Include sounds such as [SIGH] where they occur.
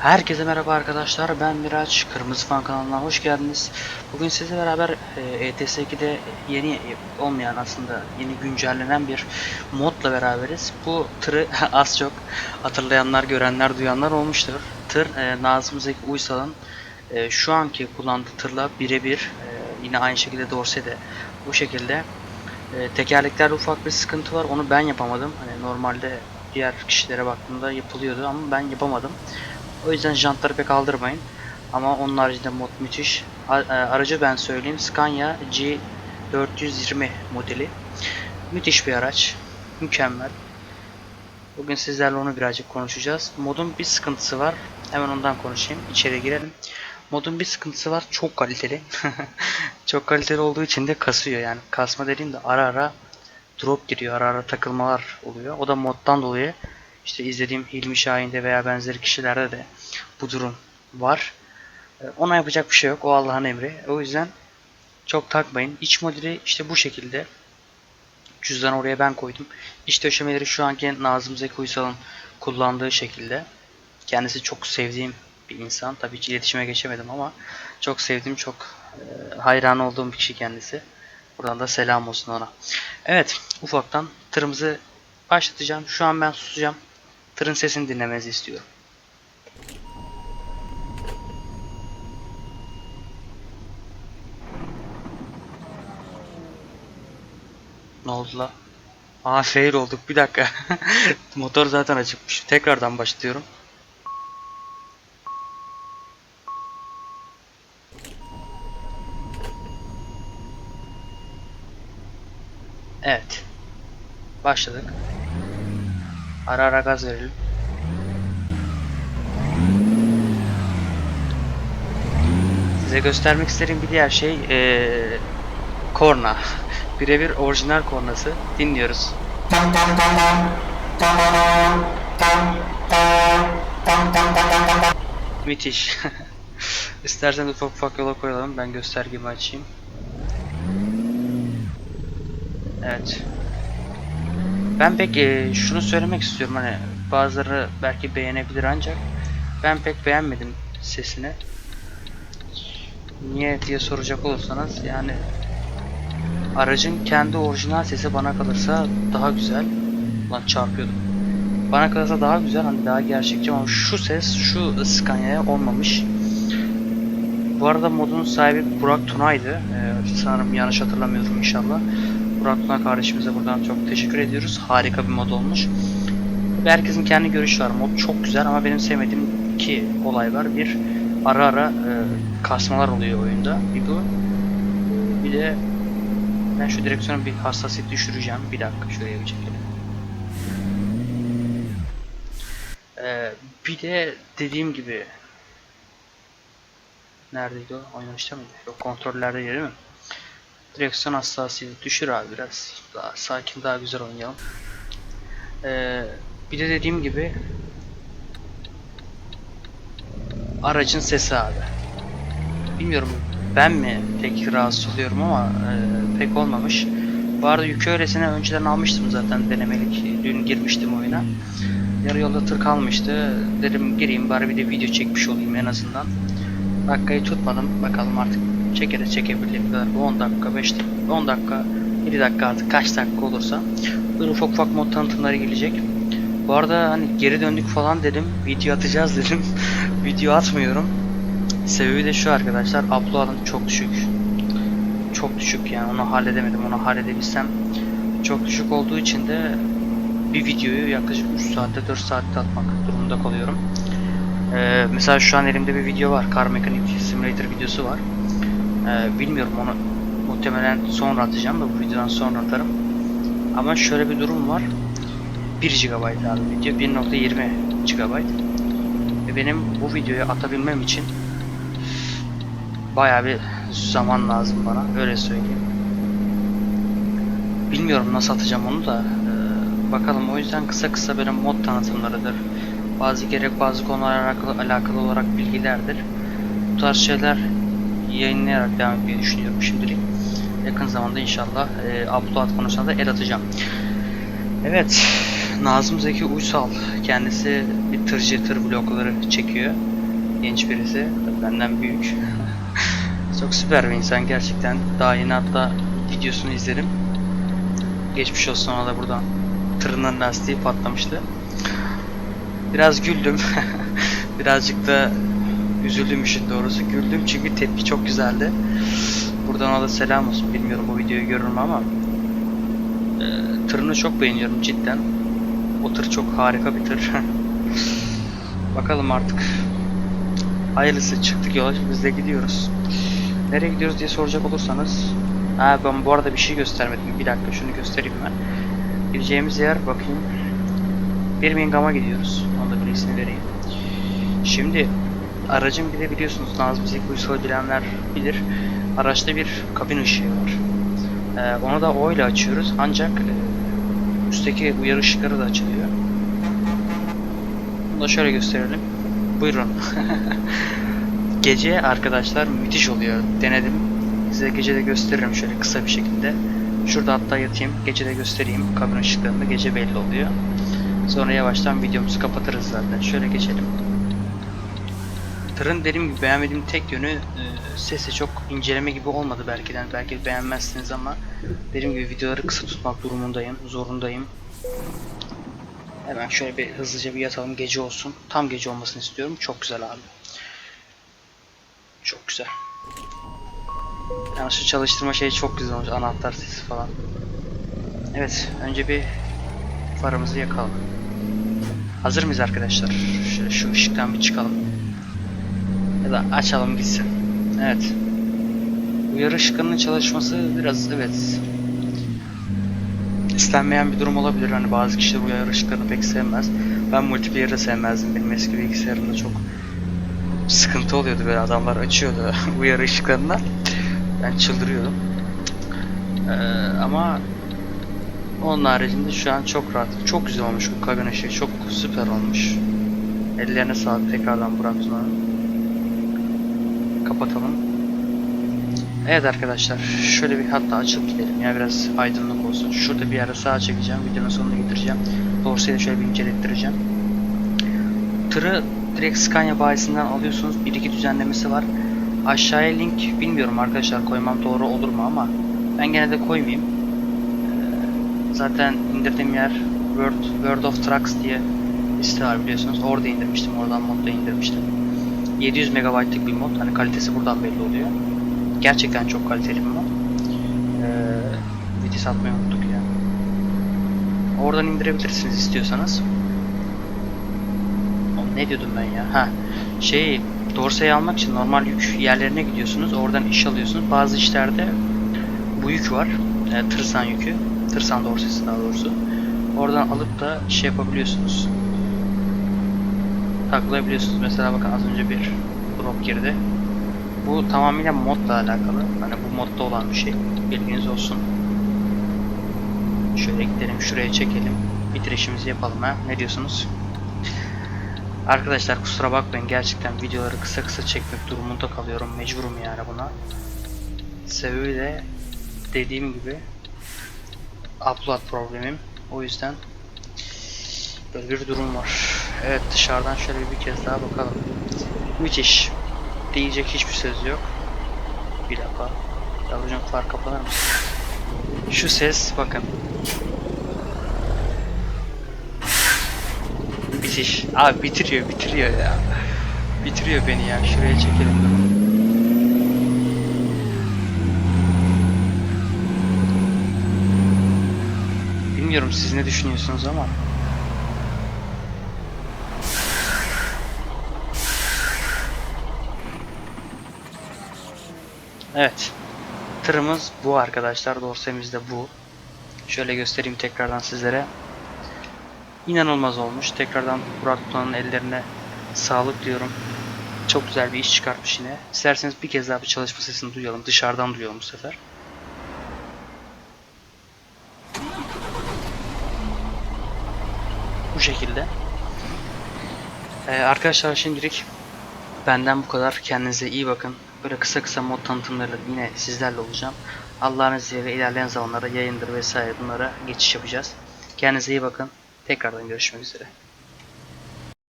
Herkese merhaba arkadaşlar ben Miraç Kırmızı Fan kanalına hoş geldiniz. Bugün sizle beraber e, ETS2'de yeni olmayan aslında yeni güncellenen bir modla beraberiz. Bu tırı [LAUGHS] az çok hatırlayanlar, görenler, duyanlar olmuştur. Tır e, Nazım Zeki Uysal'ın e, şu anki kullandığı tırla birebir e, yine aynı şekilde Dorse'de bu şekilde e, tekerleklerde ufak bir sıkıntı var. Onu ben yapamadım. Hani normalde diğer kişilere baktığımda yapılıyordu ama ben yapamadım. O yüzden jantları pek aldırmayın. Ama onun haricinde mod müthiş. E, Aracı ben söyleyeyim. Scania G420 modeli. Müthiş bir araç. Mükemmel. Bugün sizlerle onu birazcık konuşacağız. Modun bir sıkıntısı var. Hemen ondan konuşayım. İçeri girelim. Modun bir sıkıntısı var. Çok kaliteli. [LAUGHS] Çok kaliteli olduğu için de kasıyor yani. Kasma dediğim de ara ara drop giriyor. Ara ara takılmalar oluyor. O da moddan dolayı işte izlediğim Hilmi Şahin'de veya benzeri kişilerde de bu durum var. Ee, Ona yapacak bir şey yok. O Allah'ın emri. O yüzden çok takmayın. İç modeli işte bu şekilde. Cüzdan oraya ben koydum. İç döşemeleri şu anki Nazım Zeki Uysal'ın kullandığı şekilde. Kendisi çok sevdiğim bir insan. Tabii hiç iletişime geçemedim ama çok sevdiğim, çok e, hayran olduğum bir kişi kendisi. Buradan da selam olsun ona. Evet, ufaktan tırımızı başlatacağım. Şu an ben susacağım. Tırın sesini dinlemenizi istiyorum. Ne oldu la? Aa fail olduk. Bir dakika. [LAUGHS] Motor zaten açıkmış. Tekrardan başlıyorum. Evet. Başladık. Ara ara gaz verelim. Size göstermek istediğim bir diğer şey eee korna. [LAUGHS] Birebir orijinal kornası. Dinliyoruz. Müthiş. İstersen ufak ufak yola koyalım. Ben göstergemi açayım. Evet. Ben pek e, şunu söylemek istiyorum hani bazıları belki beğenebilir ancak ben pek beğenmedim sesini. Niye diye soracak olursanız yani aracın kendi orijinal sesi bana kalırsa daha güzel. Lan çarpıyordum. Bana kalırsa daha güzel hani daha gerçekçi ama şu ses şu Scania'ya olmamış. Bu arada modun sahibi Burak Tuna'ydı. Ee, sanırım yanlış hatırlamıyorum inşallah. Burak Tuna kardeşimize buradan çok teşekkür ediyoruz. Harika bir mod olmuş. Ve herkesin kendi görüşü var. Mod çok güzel ama benim sevmediğim iki olay var. Bir ara ara e, kasmalar oluyor oyunda. Bir bu. Bir de ben şu direksiyonu bir hassasiyet düşüreceğim. Bir dakika şuraya bir çekelim. Ee, bir de dediğim gibi Neredeydi o? Oynanışta mıydı? Yok kontrollerde değil mi? Direksiyon hassasiyeti düşür abi biraz. Daha sakin daha güzel oynayalım. Ee, bir de dediğim gibi aracın sesi abi. Bilmiyorum ben mi pek rahatsız oluyorum ama e, pek olmamış. Bu arada yükü öylesine önceden almıştım zaten denemelik. Dün girmiştim oyuna. Yarı yolda tır kalmıştı. Dedim gireyim bari bir de video çekmiş olayım en azından. Dakikayı tutmadım. Bakalım artık çekeriz çekebildiğim kadar. Bu 10 dakika, 5 dakika, 10 dakika, 7 dakika artık kaç dakika olursa. Böyle ufak ufak mod tanıtımları gelecek. Bu arada hani geri döndük falan dedim. Video atacağız dedim. [LAUGHS] video atmıyorum. Sebebi de şu arkadaşlar. Upload'ım çok düşük. Çok düşük yani onu halledemedim. Onu halledebilsem çok düşük olduğu için de bir videoyu yaklaşık 3 saatte 4 saatte atmak durumunda kalıyorum. Ee, mesela şu an elimde bir video var. Car Mechanic Simulator videosu var. Ee, bilmiyorum onu muhtemelen sonra atacağım da bu videodan sonra atarım. Ama şöyle bir durum var. 1 GB abi video 1.20 GB. Ve benim bu videoyu atabilmem için bayağı bir zaman lazım bana öyle söyleyeyim. Bilmiyorum nasıl atacağım onu da ee, bakalım o yüzden kısa kısa benim mod tanıtımlarıdır bazı gerek bazı konularla alakalı, alakalı olarak bilgilerdir. Bu tarz şeyler yayınlayarak devam etmeyi düşünüyorum şimdilik. Yakın zamanda inşallah e, upload konusunda da el atacağım. Evet, Nazım Zeki Uysal kendisi bir tır vlogları çekiyor. Genç birisi. Benden büyük. [LAUGHS] Çok süper bir insan gerçekten. Daha yeni hatta videosunu izledim. Geçmiş olsun ona da buradan. Tırının lastiği patlamıştı. Biraz güldüm. [LAUGHS] Birazcık da üzüldüm işin doğrusu. Güldüm çünkü tepki çok güzeldi. Buradan ona da selam olsun. Bilmiyorum bu videoyu görür mü ama e, tırını çok beğeniyorum cidden. O tır çok harika bir tır. [LAUGHS] Bakalım artık. Hayırlısı çıktık yola biz de gidiyoruz. Nereye gidiyoruz diye soracak olursanız Ha ben bu arada bir şey göstermedim. Bir dakika şunu göstereyim ben. Gideceğimiz yer bakayım. Birmingham'a gidiyoruz. Onu da bilgisini vereyim. Şimdi aracın bir de biliyorsunuz Nazım Zeki Uysal'ı bilenler bilir. Araçta bir kabin ışığı var. Ee, onu da O ile açıyoruz. Ancak e, üstteki uyarı ışıkları da açılıyor. Bunu da şöyle gösterelim. Buyurun. [LAUGHS] Gece arkadaşlar müthiş oluyor. Denedim. Size gece de gösteririm şöyle kısa bir şekilde. Şurada hatta yatayım. Gece de göstereyim. Kabin ışıklarında gece belli oluyor. Sonra yavaştan videomuzu kapatırız zaten. Şöyle geçelim. Tırın dediğim gibi beğenmediğim tek yönü e, sesi çok inceleme gibi olmadı belki de. Belki beğenmezsiniz ama dediğim gibi videoları kısa tutmak durumundayım, zorundayım. Hemen şöyle bir hızlıca bir yatalım gece olsun. Tam gece olmasını istiyorum. Çok güzel abi. Çok güzel. Yani şu çalıştırma şeyi çok güzel olmuş. Anahtar sesi falan. Evet. Önce bir farımızı yakalım. Hazır mıyız arkadaşlar? Şöyle şu ışıktan bir çıkalım. Da açalım gitsin. Evet. Uyarı ışıklarının çalışması biraz evet istenmeyen bir durum olabilir. Hani bazı kişiler uyarı ışıklarını pek sevmez. Ben multiplayer'ı sevmezdim. Benim eski bilgisayarımda çok sıkıntı oluyordu böyle adamlar açıyordu [LAUGHS] uyarı ışıklarını. Ben çıldırıyordum. Ee, ama onun haricinde şu an çok rahat. Çok güzel olmuş bu kabin ışığı. Çok süper olmuş. Ellerine sağlık tekrardan Burak Tuna'nın. Kapatalım. Evet arkadaşlar şöyle bir hatta açıp gidelim ya biraz aydınlık olsun. Şurada bir yere sağa çekeceğim. Videonun sonuna getireceğim. Dorsayı şöyle bir incelettireceğim. Tırı direkt Scania bayisinden alıyorsunuz. Bir iki düzenlemesi var. Aşağıya link bilmiyorum arkadaşlar koymam doğru olur mu ama ben gene de koymayayım. Ee, Zaten indirdiğim yer World, World of Trucks diye bir site var biliyorsunuz. Orada indirmiştim. Oradan modda indirmiştim. 700 MB'lık bir mod. Hani kalitesi buradan belli oluyor. Gerçekten çok kaliteli bir mod. Ee, vites atmayı unuttuk ya. Oradan indirebilirsiniz istiyorsanız. Oğlum ne diyordum ben ya? Ha, şey dorsayı almak için normal yük yerlerine gidiyorsunuz. Oradan iş alıyorsunuz. Bazı işlerde bu yük var. E, tırsan yükü. Tırsan dorsası daha doğrusu. Oradan alıp da şey yapabiliyorsunuz. Taklayabiliyorsunuz. Mesela bakın az önce bir drop girdi. Bu tamamıyla modla alakalı. Hani bu modda olan bir şey. Bilginiz olsun. Şöyle gidelim şuraya çekelim. Bitirişimizi yapalım ha. Ne diyorsunuz? Arkadaşlar kusura bakmayın gerçekten videoları kısa kısa çekmek durumunda kalıyorum. Mecburum yani buna. Sebebi de dediğim gibi upload problemim. O yüzden böyle bir durum var. Evet dışarıdan şöyle bir kez daha bakalım. Müthiş. Diyecek hiçbir söz yok. Bir dakika. Yavrucuğum far kapanır mısın? Şu ses bakın. Bitiş. Abi bitiriyor bitiriyor ya. Bitiriyor beni ya. Şuraya çekelim. Bilmiyorum siz ne düşünüyorsunuz ama. Evet. Tırımız bu arkadaşlar. Dorsemiz de bu. Şöyle göstereyim tekrardan sizlere. İnanılmaz olmuş. Tekrardan Burak Tuna'nın ellerine sağlık diyorum. Çok güzel bir iş çıkartmış yine. İsterseniz bir kez daha bir çalışma sesini duyalım. Dışarıdan duyalım bu sefer. Bu şekilde. Ee, arkadaşlar şimdilik benden bu kadar. Kendinize iyi bakın. Böyle kısa kısa mod tanıtımlarıyla yine sizlerle olacağım. Allah'ın izniyle ilerleyen zamanlarda yayındır vesaire bunlara geçiş yapacağız. Kendinize iyi bakın. Tekrardan görüşmek üzere.